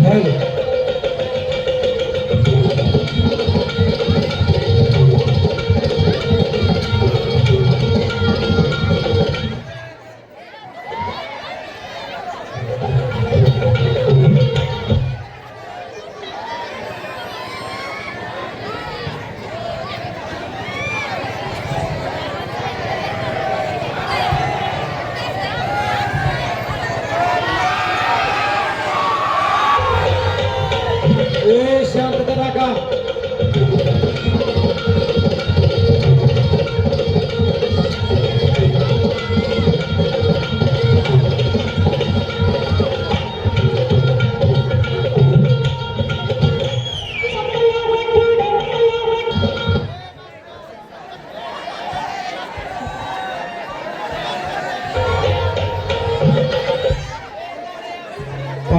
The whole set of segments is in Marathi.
Valeu. Yeah.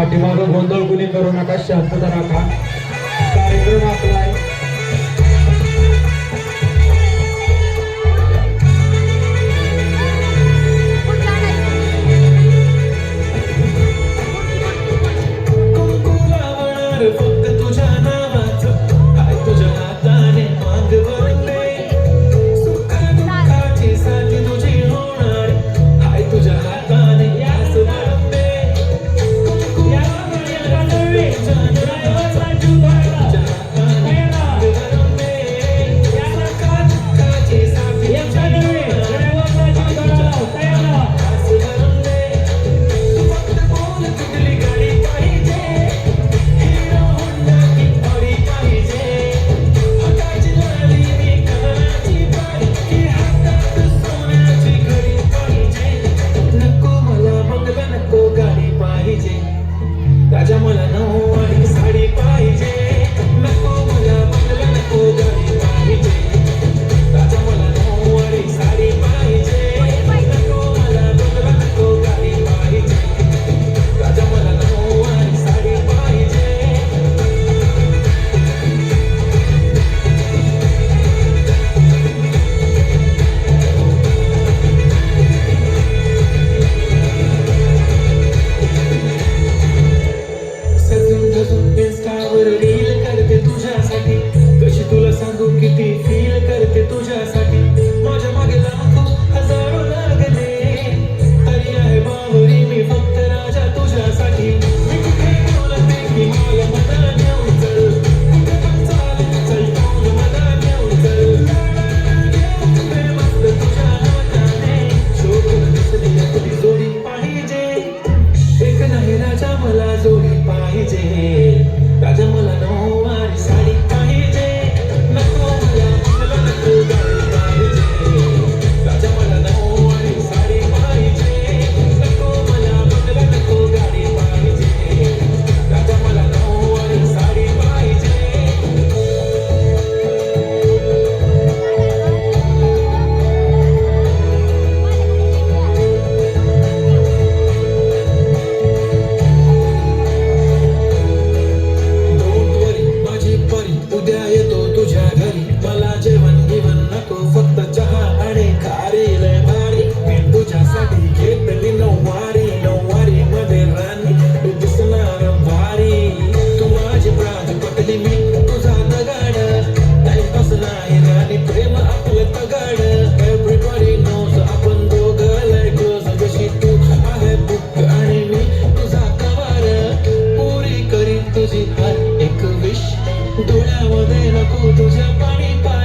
पाठीमागं गोंधळ कुणी करू नका शांतता राखा नाही राजा मला जोडी पाहिजे. राजा मला नो 我都想帮你把